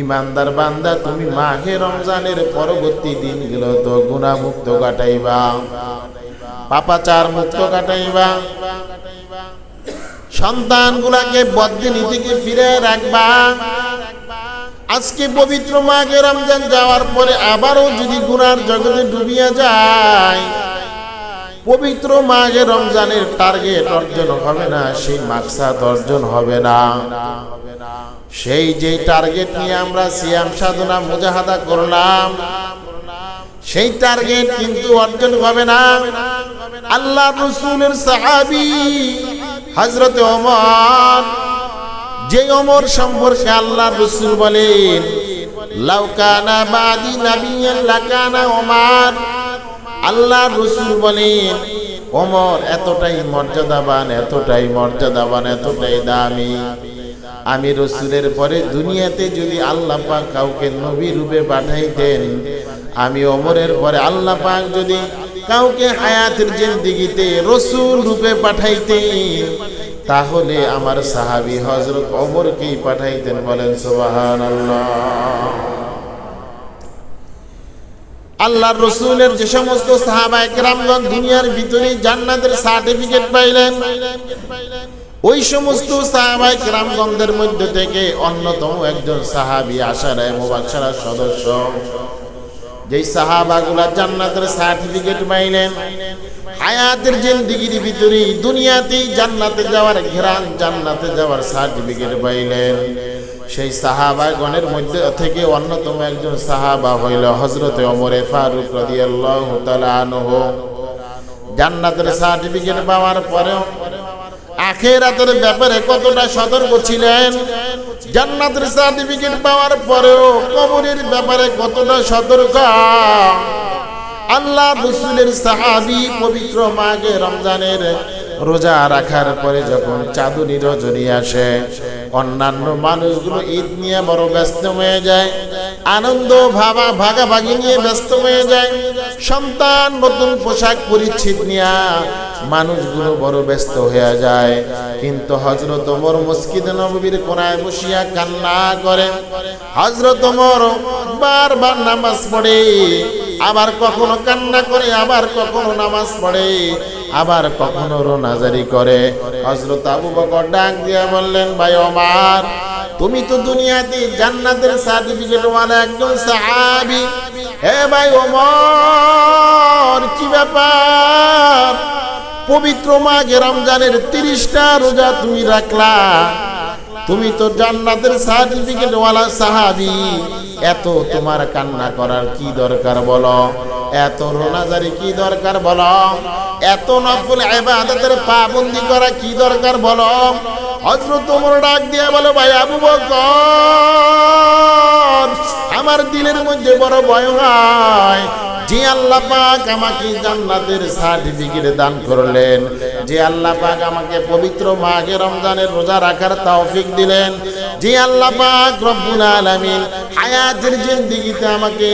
ইমানদার বান্দা, তুমি মাঘে রমজানের পরবর্তী দিনগুলো তো গুণামুক্ত কাটাইবা। পাপাচার মুক্ত কাটাইবা। সন্তান গুলাকে বদিনী থেকে ফিরে রাখবা। আজকে পবিত্র মাঘে রমজান যাওয়ার পরে আবারও যদি গুনার জগতে ডুবিয়া যায়, পবিত্র মাঘে রমজানের টার্গেট অর্জন হবে না, সেই মাকসাদ অর্জন হবে না। সেই যে টার্গেট নিয়ে আমরা সিয়াম সাধনা মুজাহাদা করলাম, সেই টার্গেট কিন্তু অর্জন হবে না। আল্লাহ রসুলের সাহাবি হজরত ওমর, যে ওমর সম্পর্কে আল্লাহ রসুল বলেন লাউকানা বাদি নাবিয়ান, লাকানা ওমর। আল্লাহ রসুল বলেন, ওমর, এতটাই মর্যাদাবান এতটাই মর্যাদাবান, এতটাই দামি। আমি রসুলের পরে দুনিয়াতে যদি আল্লাহ পাক কাউকে নবী রূপে পাঠাইতেন, আমি অমরের পরে আল্লাহ পাক যদি কাউকে হায়াতের জিন্দিগিতে রসুল রূপে পাঠাইতেন, তাহলে আমার সাহাবি হজরত ওমরকেই পাঠাইতেন বলেন সোবাহান আল্লাহর রসুলের যে সমস্ত সাহাবা একরামগণ দুনিয়ার ভিতরে জান্নাতের সার্টিফিকেট পাইলেন ওই সমস্ত সাহাবাই গ্রামগঞ্জের মধ্যে থেকে অন্যতম একজন সাহাবি আশারায় মোবাক্সারার সদস্য। যেই সাহাবাগুলা জান্নাতের সার্টিফিকেট পাইলেন, হায়াতের জিন্দিগির ভিতরে দুনিয়াতেই জান্নাতে যাওয়ার ঘেরান, জান্নাতে যাওয়ার সার্টিফিকেট পাইলেন। সেই সাহাবাগণের মধ্যে থেকে অন্যতম একজন সাহাবা হইল হজরতে অমরে ফারুক রাদিয়াল্লাহু তাআলা আনহু। জান্নাতের সার্টিফিকেট পাওয়ার পরেও আখেরাতের ব্যাপারে কতটা সতর্ক ছিলেন? জান্নাতের সার্টিফিকেট পাওয়ার পরেও কবরের ব্যাপারে কতটা সতর্ক? আল্লাহ রসুলের সাহাবি পবিত্র মাঘে রমজানের রোজা রাখার পরে যখন চাঁদুনি রজনী আসে, অন্যান্য মানুষগুলো ঈদ নিয়ে বড় ব্যস্ত হয়ে যায়, আনন্দ ভাবা ভাগাভাগি নিয়ে ব্যস্ত হয়ে যায়, সন্তান নতুন পোশাক পরিচ্ছেদ নিয়ে মানুষগুলো বড় ব্যস্ত হয়ে যায়। কিন্তু হজরত ওমর মসজিদ নবীর কোনায় বসিয়া কান্না করে। হজরত ওমর বারবার নামাজ পড়ে, আবার কখনো কান্না করে, আবার কখনো নামাজ পড়ে, আবার কখনো রোনাজারি করে। হজরত আবু বকর ডাক দিয়া বললেন, ভাই ওমর, তুমি তো দুনিয়াতে জান্নাতের সার্টিফিকেট ওয়ালা একজন সাহাবী। হে ভাই ওমর, কি ব্যাপার? পবিত্র মাঘে রমজানের তিরিশটা রোজা তুমি রাখলা। তুমি তো জান্নাতের সার্টিফিকেট ওয়ালা সাহাবি। এত তোমার কান্না করার কি দরকার বলো? এত রোনাজারি কি দরকার বলো? এত নফল ইবাদতের পাবন্দি করা কি দরকার বলো? হযরত তোমর ডাক দিয়ে বলো, ভাই আবু বকর, আমার দিলের মধ্যে বড় ভয় হয়। যে আল্লাহ পাক আমাকে জান্নাতের সার্টিফিকেট দান করলেন, যে আল্লাহ পাক আমাকে পবিত্র মাঘে রমজানের রোজা রাখার তৌফিক দিলেন, যে আল্লাহ পাক রব্বুল আলামিন হায়াতের জিন্দেগিতে আমাকে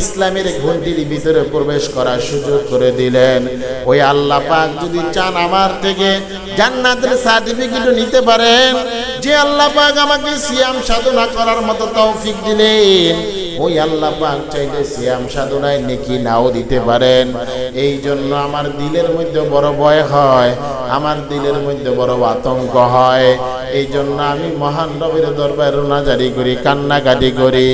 ইসলামের ঘন্টির ভিতরে প্রবেশ করার সুযোগ করে দিলেন। ওই আল্লাহ পাক যদি চান আমার থেকে জান্নাতের সার্টিফিকেট নিতে পারেন। যে আল্লাহ পাক আমাকে সিয়াম সাধনা করার মতো তৌফিক দিলেন, ওই আল্লাহ পাক চাইলে সিয়াম সাধনায় নেকি নাও দিতে পারেন। এই জন্য আমার দিলের মধ্যে বড় ভয় হয়, আমার দিলের মধ্যে বড় আতঙ্ক হয়। এই জন্য আমি মহান রবের দরবারে জারি করি, কান্নাকাটি করি।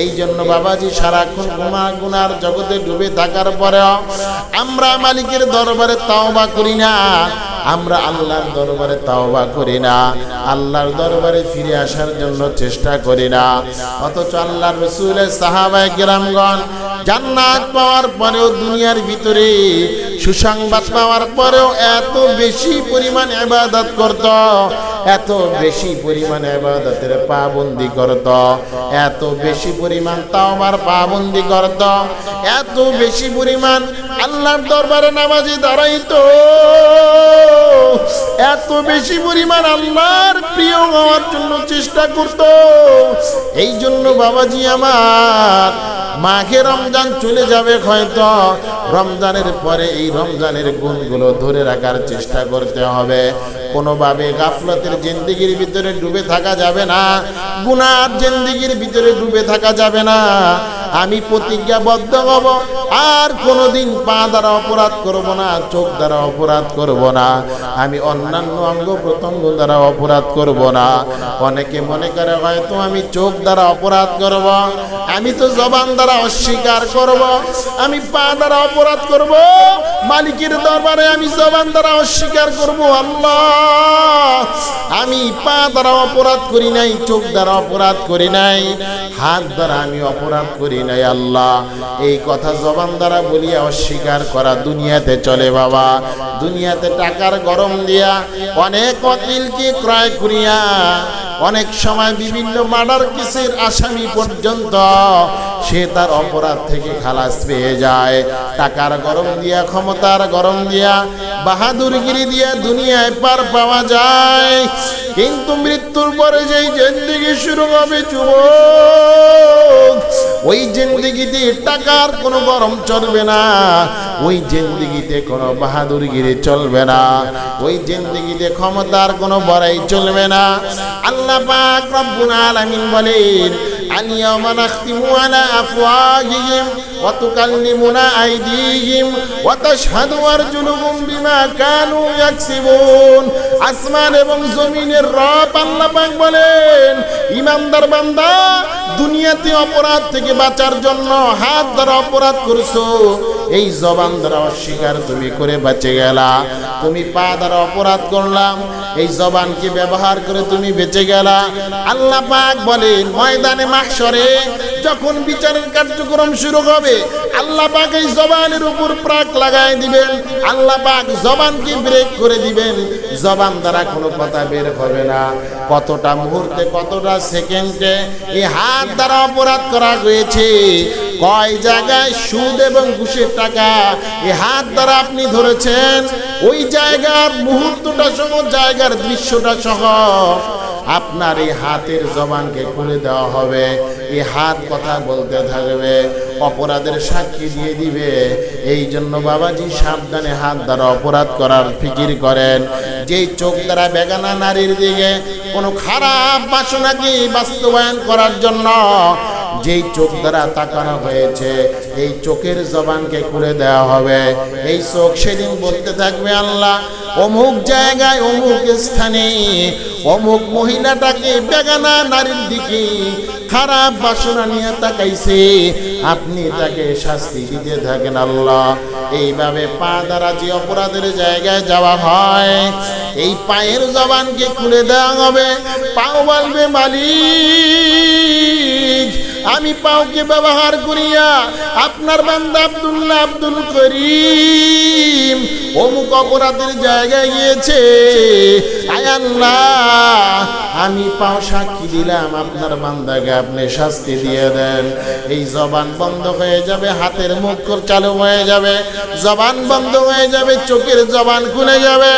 এই জন্য বাবাজি সারাক্ষণ গুণা গুনার জগতে ডুবে থাকার পরেও আমরা মালিকের দরবারে তাওবা করি না, আমরা আল্লাহর দরবারে তাওবা করি না, আল্লাহর দরবারে ফিরে আসার জন্য চেষ্টা করি না। অথচ আল্লাহর রসুলের সাহাবায় গ্রামগণ জান্নাত পাওয়ার পরেও, দুনিয়ার ভিতরে সুসংবাদ পাওয়ার পরেও এত বেশি পরিমাণ ইবাদত করত এত বেশি পরিমাণ ইবাদতের পাবন্দি করত, এত বেশি পরিমাণ তাও আমার পাবন্দি করত, এত বেশি পরিমাণ আল্লাহর দরবারে নামাজি দাঁড়াইতো। এত বেশি পরিমাণ আল্লাহর প্রিয় হওয়ার জন্য চেষ্টা করত। এই জন্য বাবাজি আমার মাঘে রমজান চলে যাবে হয়তো, রমজানের পরে এই রমজানের গুণগুলো ধরে রাখার চেষ্টা করতে হবে। কোনোভাবে গাফলতের জিন্দিগির ভিতরে ডুবে থাকা যাবে না, গুনার জিন্দিগির ভিতরে ডুবে থাকা যাবে না। আমি প্রতিজ্ঞাবদ্ধ হব, আর কোনোদিন পা দ্বারা অপরাধ করব না, চোখ দ্বারা অপরাধ করব না। আমি অন্যান্য অঙ্গ প্রত্যঙ্গ দ্বারা অপরাধ করব না। অনেকে মনে করে হয়তো আমি চোখ দ্বারা অপরাধ করব, আমি তো জবান দ্বারা অস্বীকার করব, আমি পা দ্বারা অপরাধ করব, মালিকের দরবারে আমি জবান দ্বারা অস্বীকার করব, আল্লাহ। আমি পা দ্বারা অপরাধ করি নাই, চোখ দ্বারা অপরাধ করি নাই, হাত দ্বারা আমি অপরাধ করি নাই, আল্লাহ। এই কথা জবান দ্বারা বলিয়া অস্বীকার করা দুনিয়াতে চলে বাবা। দুনিয়াতে টাকার গরম দিয়া অনেক অকিলকে ক্রয় করিয়া অনেক সময় বিভিন্ন মার্ডার কেসের আসামি পর্যন্ত সে তার অপরাধ থেকে খালাস পেয়ে যায়। টাকার গরম দিয়া, ক্ষমতার গরম দিয়া বাহাদুরগিরি দিয়া দুনিয়ায় পার পাওয়া যায়। কিন্তু মৃত্যুর পরে যেই জিন্দিগি শুরু হবে যুবক ওই জিন্দিগিতে টাকার কোনো গরম চলবে না। ওই জিন্দিগিতে কোনো বাহাদুরগিরি চলবে না। ওই জিন্দিগিতে ক্ষমতার কোনো বড়াই চলবে না। আল্লাহ পাক রব্বুল আলামিন বলেন বিমা আসমান এবং জমিনের রব আল্লাহ পাক বলেন, ইমানদার বান্দা দুনিয়াতে অপরাধ থেকে বাঁচার জন্য হাত দ্বারা অপরাধ করছ, এই জবান দ্বারা অস্বীকার তুমি করে বেঁচে গেলা। তুমি পা দ্বারা অপরাধ করলাম, এই জবানকে ব্যবহার করে তুমি বেঁচে গেলা। আল্লাহ পাক বলেন, ময়দানে মাহশরে যখন বিচারের কার্যক্রম শুরু হবে, আল্লাহ পাক এই জবানের উপর প্রাক লাগাই দিবেন। আল্লাহ পাক জবানকে ব্রেক করে দিবেন। জবান দ্বারা কোনো কথা বের হবে না। কতটা মুহূর্তে, কতটা সেকেন্ডে এই হাত দ্বারা অপরাধ করা হয়েছে? কয় জায়গায় সুদ এবং ঘুষের টাকা এই হাত দ্বারা আপনি ধরেছেন? ওই জায়গার মুহূর্তটা সহ, জায়গার দৃশ্যটা সহ আপনার এই হাতের জবানকে খুলে দেওয়া হবে। এই হাত কথা বলতে থাকবে, অপরাধের সাক্ষী দিয়ে দিবে। এই জন্য বাবাজি সাবধানে হাত দ্বারা অপরাধ করার ফিকির করেন। যেই চোখ দ্বারা বেগানা নারীর দিকে কোনো খারাপ বাসনাকে বাস্তবায়ন করার জন্য যেই চোখ দ্বারা তাকানো হয়েছে, এই চোখের জবানকে খুলে দেওয়া হবে। এই চোখ সেদিন বলতে থাকবে, আল্লাহ অমুক জায়গায়, অমুক স্থানে, অমুক মহিলাটাকে বেগানা নারীর দিকে খারাপ বাসনা নিয়ে তাকাইছে। আপনি তাকে শাস্তি দিতে থাকেন আল্লাহ। এইভাবে পা দ্বারা যে অপরাধের জায়গায় যাওয়া হয়, এই পায়ের জবানকে খুলে দেওয়া হবে। পাও বলবে, মালিক, আমি পাওকে ব্যবহার করিয়া আপনার বান্দা আব্দুল্লাহ আব্দুল করিম অমুক অপরাধের জায়গায় গিয়েছে। আমি পাও সাক্ষী দিলাম, আপনার বান্দাকে আপনি শাস্তি দিয়ে দেন। এই জবান বন্ধ হয়ে যাবে, হাতের মুখ চালু হয়ে যাবে, জবান বন্ধ হয়ে যাবে, চোখের জবান খুলে যাবে।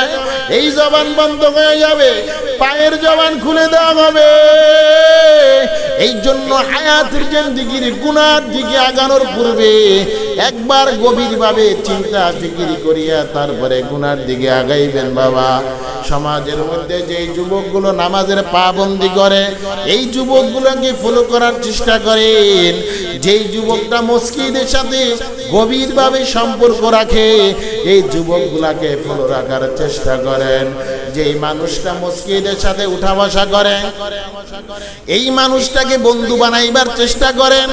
এই জবান বন্ধ হয়ে যাবে, পায়ের জবান খুলে দেওয়া হবে। এই জন্য হায়াতের জিন্দিগির গুনার দিকে আগানোর পূর্বে একবার গভীরভাবে চিন্তা ফিকিরি করিয়া তারপরে গুনার দিকে আগাইবেন বাবা। সমাজের মধ্যে যে যুবকগুলো নামাজের পাবন্দি করে, এই যুবকগুলোকে ফলো করার চেষ্টা করেন। যেই যুবকটা মসজিদের সাথে গভীরভাবে সম্পর্ক রাখে। এই যুবকগুলাকে ফলো রাখার চেষ্টা করেন। যেই মানুষটা মসজিদের সাথে উঠা বসা করে, এই মানুষটাকে বন্ধু বানাইবার চেষ্টা করেন।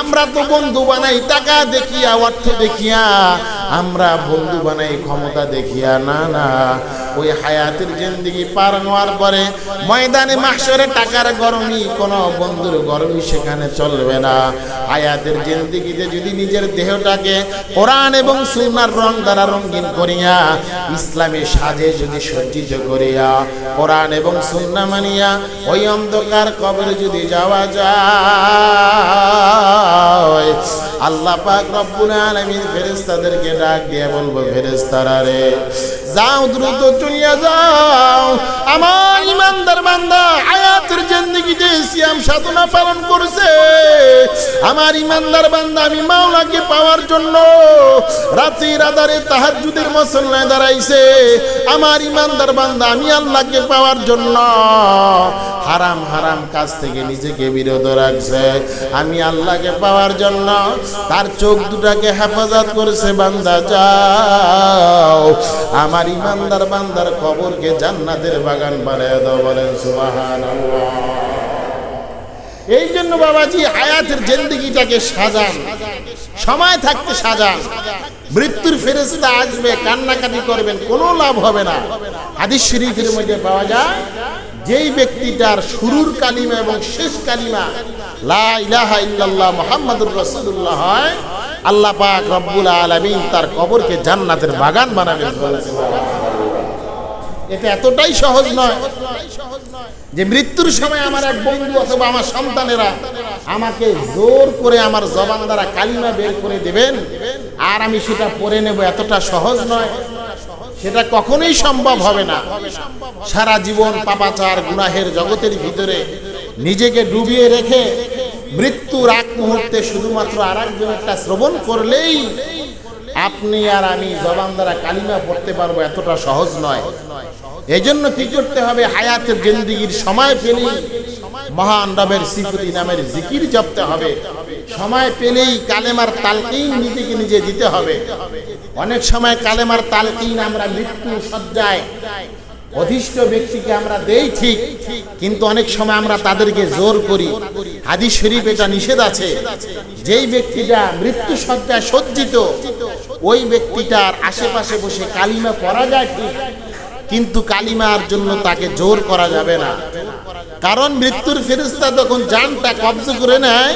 আমরা তো বন্ধু বানাই, টাকা দেখিয়া, অর্থ দেখিয়া আমরা বন্ধু বানাই ক্ষমতা দেখিয়া, না না। ওই হায়াতের জিন্দিগি পার হওয়ার পরে ময়দানে মাসরে টাকার গরমই, কোনো বন্ধুর গরমই সেখানে চলবে না। হায়াতের জিন্দিগিতে যদি নিজের দেহটাকে কোরআন এবং সুনার রং দ্বারা রঙিন করিয়া ইসলামের সাজে যদি সজ্জিত করিয়া, কোরআন এবং সুন্না মানিয়া ওই অন্ধকার কবরে যদি যাওয়া যায় আল্লাহ পাক রব্বুল আলামিন ফেরেশতাদেরকে ডাক দিয়ে বলব, ফেরেশতারা রে, যাও দ্রুত চলিয়া যাও। আমার ইমানদার বান্দা হায়াতের জিন্দেগিতে সিয়াম সাধনা পালন করছে। আমার ইমানদার বান্দা, আমি মাওলাকে পাওয়ার জন্য রাতের আধারে তাহাজ্জুদের মসল্লায় দাঁড়াইছে। আমার ইমানদার বান্দা, আমি আল্লাহকে পাওয়ার জন্য হারাম হারাম কাজ থেকে নিজেকে বিরত রাখছে। আমি আল্লাহকে পাওয়ার জন্য তার চোখ দুটাকে হেফাজত করেছে, বান্দা যাও। আমার ইমানদার বান্দার কবরকে জান্নাতের বাগান বানিয়ে দাও, বলেন সুবাহান এই জন্য বাবাজি হায়াতের জেন্দিগিটাকে সাজান, সময় থাকতে সাজান। মৃত্যুর ফেরেস্তা আসবে, কান্নাকাটি করবেন, কোনো লাভ হবে না। হাদিস শরীফের মধ্যে পাওয়া যায় যেই ব্যক্তিটার শুরুর কালিমা এবং শেষ কালিমা লা মুহাম্মাদুর রাসূলুল্লাহ হয়, আল্লাহ পাক রব্বুল আলামিন তার কবরকে জান্নাতের বাগান বানাবেন এটা এতটাই সহজ নয় যে মৃত্যুর সময় আমার এক বন্ধু অথবা আমার সন্তানেরা আমাকে জোর করে আমার জবান দ্বারা কালিমা বের করে দেবেন, আর আমি সেটা পড়ে নেব এতটা সহজ নয়। সেটা কখনোই সম্ভব হবে না। সারা জীবন পাপাচার, গুনাহের জগতের ভিতরে নিজেকে ডুবিয়ে রেখে মৃত্যুর আগ মুহূর্তে শুধুমাত্র আর একটা শ্রবণ করলেই আপনি আর আমি জবান দ্বারা কালিমা পড়তে পারব এতটা সহজ নয়। এই জন্য কি করতে হবে? হায়াতের জিন্দিগির সময় পেলেই মহান রবের সিফতি নামের জিকির জপতে হবে। সময় পেলেই কালেমার তালকিন নিজেকে নিজে দিতে হবে। অনেক সময় কালেমার তালকিন আমরা মৃত্যু সজ্জায় অধিষ্ঠ ব্যক্তিকে আমরা দেই ঠিক, কিন্তু অনেক সময় আমরা তাদেরকে জোর করি। হাদিস শরীফ এটা নিষেধ আছে। যেই ব্যক্তিটা মৃত্যু সজ্জায় সজ্জিত, ওই ব্যক্তিটার আশেপাশে বসে কালিমা পড়া যায় ঠিক, কিন্তু কালিমার জন্য তাকে জোর করা যাবে না। কারণ মৃত্যুর ফেরিস্তা তখন জানটা কবজ করে নেয়,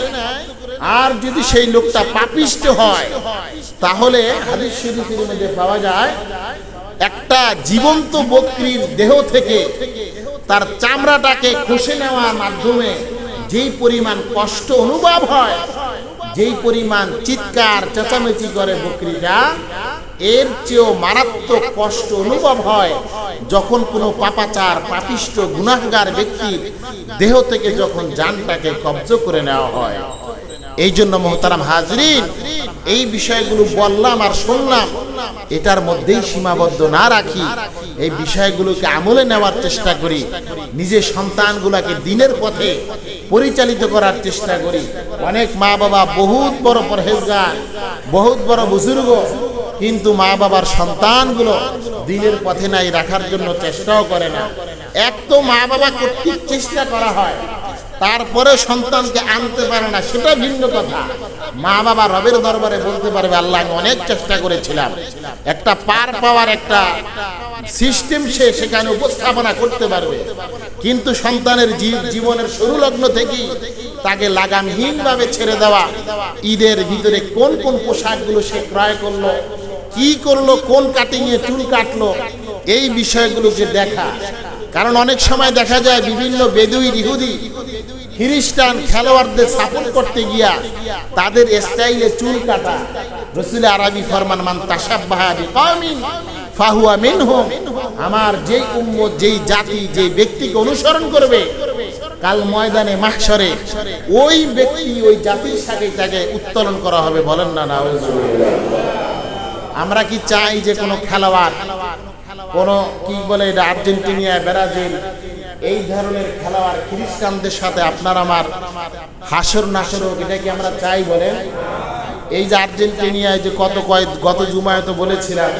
আর যদি সেই লোকটা পাপিষ্ট হয় তাহলে হাদিস শরীফের মধ্যে পাওয়া যায়, একটা জীবন্ত বকরির দেহ থেকে তার চামড়াটাকে খসে নেওয়ার মাধ্যমে যেই পরিমাণ কষ্ট অনুভব হয়, যেই পরিমাণ চিৎকার, চেঁচামেচি করে বকরিটা, এর চেয়েও মারাত্মক কষ্ট অনুভব হয় যখন কোনো পাপাচার পাপিষ্ট গুনাহগার ব্যক্তির দেহ থেকে যখন যানটাকে কবজ করে নেওয়া হয়। এই জন্য মোহতারাম হাজরিন, এই বিষয়গুলো বললাম আর শুনলাম, এটার মধ্যেই সীমাবদ্ধ না রাখি, এই বিষয়গুলোকে আমলে নেওয়ার চেষ্টা করি নিজের সন্তানগুলোকে দিনের পথে পরিচালিত করার চেষ্টা করি। অনেক মা বাবা বহুত বড় পরহেজগার, বহুত বড় বুজুর্গ, কিন্তু মা বাবার সন্তানগুলো দিনের পথে নাই রাখার জন্য চেষ্টাও করে না। এক তো মা বাবা কর্তৃক চেষ্টা করা হয় তারপরে সন্তানকে আনতে পারে না, সেটা ভিন্ন কথা। মা বাবা রবের দরবারে বলতে পারবে, আল্লাহ, আমি অনেক চেষ্টা করেছিলাম। একটা পার পাওয়ার একটা সিস্টেম সে সেখানে উপস্থাপনা করতে পারবে। কিন্তু সন্তানের জীব- জীবনের শুরু লগ্ন থেকেই তাকে লাগামহীন ভাবে ছেড়ে দেওয়া, ঈদের ভিতরে কোন কোন পোশাকগুলো সে ক্রয় করল, কি করল, কোন কাটিং এ চুল কাটলো, এই বিষয়গুলোকে দেখা। কারণ অনেক সময় দেখা যায়, বিভিন্ন বেদুই, ইহুদি খ্রিস্টান খেলোয়াড়দের সাপোর্ট করতে গিয়া তাদের স্টাইলে চুল কাটা। রসুল আরবি ফরমান, মান তাসাব্বাহা বিকাউমিন ফাহুয়া মিনহুম। আমার যেই উম্মত, যেই জাতি, যেই ব্যক্তিকে অনুসরণ করবে, কাল ময়দানে মাহশরে ওই ব্যক্তি ওই জাতির সাথে তাকে উত্তোলন করা হবে। বলেন না না। আমরা কি চাই যে কোনো খেলোয়াড়, কোন কি বলে এটা, আর্জেন্টিনিয়া, ব্রাজিল এই ধরনের খেলোয়াড় খ্রিস্টানদের সাথে আপনার আমার হাসর নাসর হোক, এটা কি আমরা চাই বলেন? এই যে আর্জেন্টিনিয়ায় যে কত কয়েক, গত জুমায় তো বলেছিলাম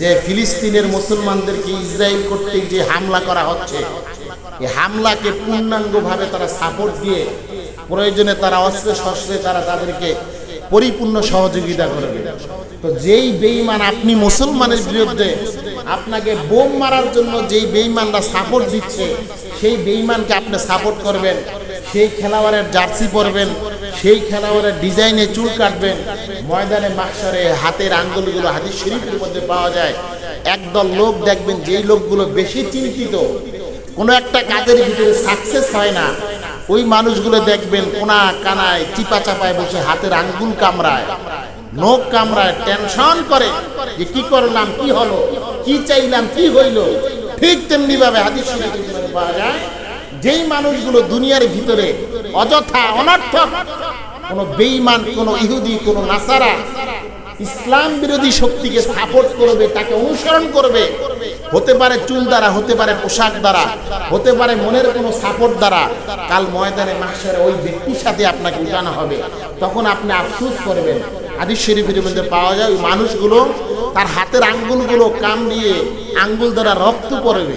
যে ফিলিস্তিনের মুসলমানদেরকে ইসরায়েল কর্তৃক যে হামলা করা হচ্ছে, এই হামলাকে পূর্ণাঙ্গভাবে তারা সাপোর্ট দিয়ে প্রয়োজনে তারা অস্ত্রে শস্ত্রে তারা তাদেরকে পরিপূর্ণ সহযোগিতা করবে। তো যেই বেঈমান আপনি মুসলমানের বিরুদ্ধে আপনাকে বোম মারার জন্য যেই বেইমানরা সাপোর্ট দিচ্ছে, সেই বেইমানকে আপনি সাপোর্ট করবেন। সেই খেলোয়াড়ের জার্সি পরবেন, সেই খেলোয়াড়ের ডিজাইনে চুল কাটবেন। ময়দানে, মাকসারে, হাতের আঙ্গুলগুলো হাতির শরীফের মধ্যে পাওয়া যায়। একদল লোক দেখবেন যেই লোকগুলো বেশি চিন্তিত। কোনো একটা কাজের ভিতরে সাকসেস হয় না। ওই মানুষগুলো দেখবেন কোনা কানায় চিপা চাপায় বসে হাতের আঙ্গুল কামড়ায়। নখ কামড়ায় টেনশন করে যে কি করলাম, কি হলো, কি চাইলাম, কি হইল। ঠিক তেমনি ভাবে হাদিস পাওয়া যায়, যেই মানুষগুলো দুনিয়ার ভিতরে অযথা, অনর্থক, কোনো বেঈমান, কোনো ইহুদি, কোনো নাসারা, ইসলাম বিরোধী শক্তিকে সাপোর্ট করবে, তাকে অনুসরণ করবে, হতে পারে চুল দ্বারা, হতে পারে পোশাক দ্বারা, হতে পারে মনের কোনো সাপোর্ট দ্বারা, কাল ময়দানে মাসের ওই ব্যক্তির সাথে আপনাকে উঠানো হবে। তখন আপনি আফসোস করবেন হাদিস শরীফের মধ্যে পাওয়া যায় মানুষগুলো তার হাতের আঙ্গুলগুলো কাম দিয়ে আঙ্গুল দ্বারা রক্ত পড়বে।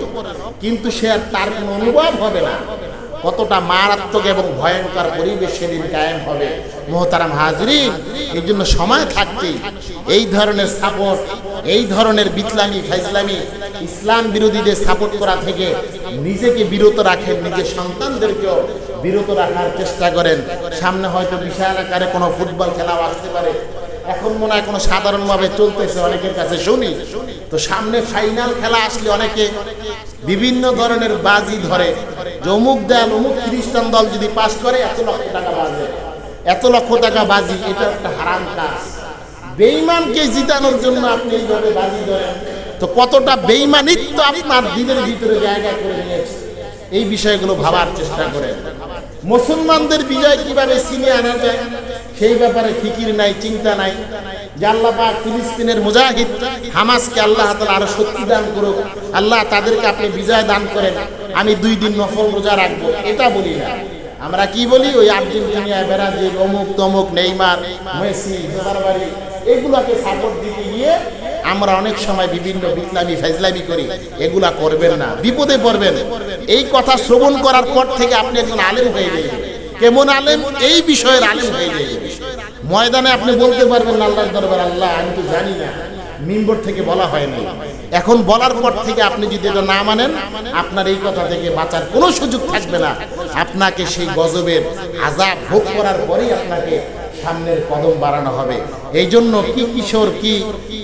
কিন্তু সে আর তার কোনো অনুভব হবে না। কতটা মারাত্মক এবং ভয়ঙ্কর পরিবেশ সেদিন কায়েম হবে। মোহতারাম হাজরিন এই জন্য সময় থাকতেই এই ধরনের সাপোর্ট, এই ধরনের বিতলামি, ফাইজলামি ইসলাম বিরোধীদের সাপোর্ট করা থেকে নিজেকে বিরত রাখেন, নিজের সন্তানদেরকেও বিরত রাখার চেষ্টা করেন। সামনে হয়তো বিশাল আকারে কোনো ফুটবল খেলাও আসতে পারে। এখন মনে হয় কোনো সাধারণভাবে চলতেছে, অনেকের কাছে শুনি। তো সামনে ফাইনাল খেলা আসলে অনেকে বিভিন্ন ধরনের বাজি ধরে। যে অমুক দেন, অমুক খ্রিস্টান দল যদি পাস করে, এত লক্ষ টাকা বাজে এত লক্ষ টাকা বাজি, এটা একটা হারাম কাজ। বেইমানকে জিতানোর জন্য আপনি এইভাবে বাজি ধরেন। তো কতটা বেইমানিত্ব আপনার দিনের ভিতরে জায়গা করে নিয়েছে। এই বিষয়গুলো ভাবার চেষ্টা করেন। মুসলমানদের বিজয় কীভাবে ছিনিয়ে আনা যায়, সেই ব্যাপারে ফিকির নাই, চিন্তা নাই। আল্লাহ আরও শক্তি দান করুক, আল্লাহ তাদেরকে আপনি বিজয় দান আমি দুই দিন রাখব, এটা বলি আমরা কি বলি? ওই আর্জেন্টিনা ব্রাজিল অমুক তমুক নেইমার, মেসি এগুলাকে সাপোর্ট দিতে গিয়ে আমরা অনেক সময় বিভিন্ন বিপ্লবী ফাইজলামি করি, এগুলা করবেন না, বিপদে পড়বেন। এই কথা শ্রবণ করার পর থেকে আপনি একজন আলেম হয়ে যাবেন কেমন আলেম? এই বিষয়ের আলেম হয়ে যাবেন ময়দানে আপনি বলতে পারবেন না আল্লাহর দরবার আল্লাহ, আমি তো জানি না। মিম্বর থেকে বলা হয়নি এখন বলার পর থেকে আপনি যদি এটা না মানেন, আপনার এই কথা থেকে বাঁচার কোনো সুযোগ থাকবে না। আপনাকে সেই গজবের আজাব ভোগ করার পরেই আপনাকে সামনের কদম বাড়ানো হবে। এই জন্য কি কিশোর, কি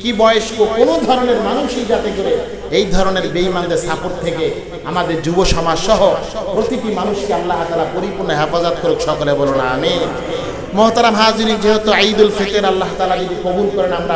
কি বয়স্ক, কোনো ধরনের মানুষই যাতে করে এই ধরনের বেইমানদের সাপোর্ট থেকে আমাদের যুব সমাজ সহ প্রতিটি মানুষকে আল্লাহ তারা পরিপূর্ণ হেফাজত করুক সকলে বলুন আমি মহতারাম হাজির যেহেতু ঈদুল ফিতর আল্লাহ তালা যদি কবুল করেন, আমরা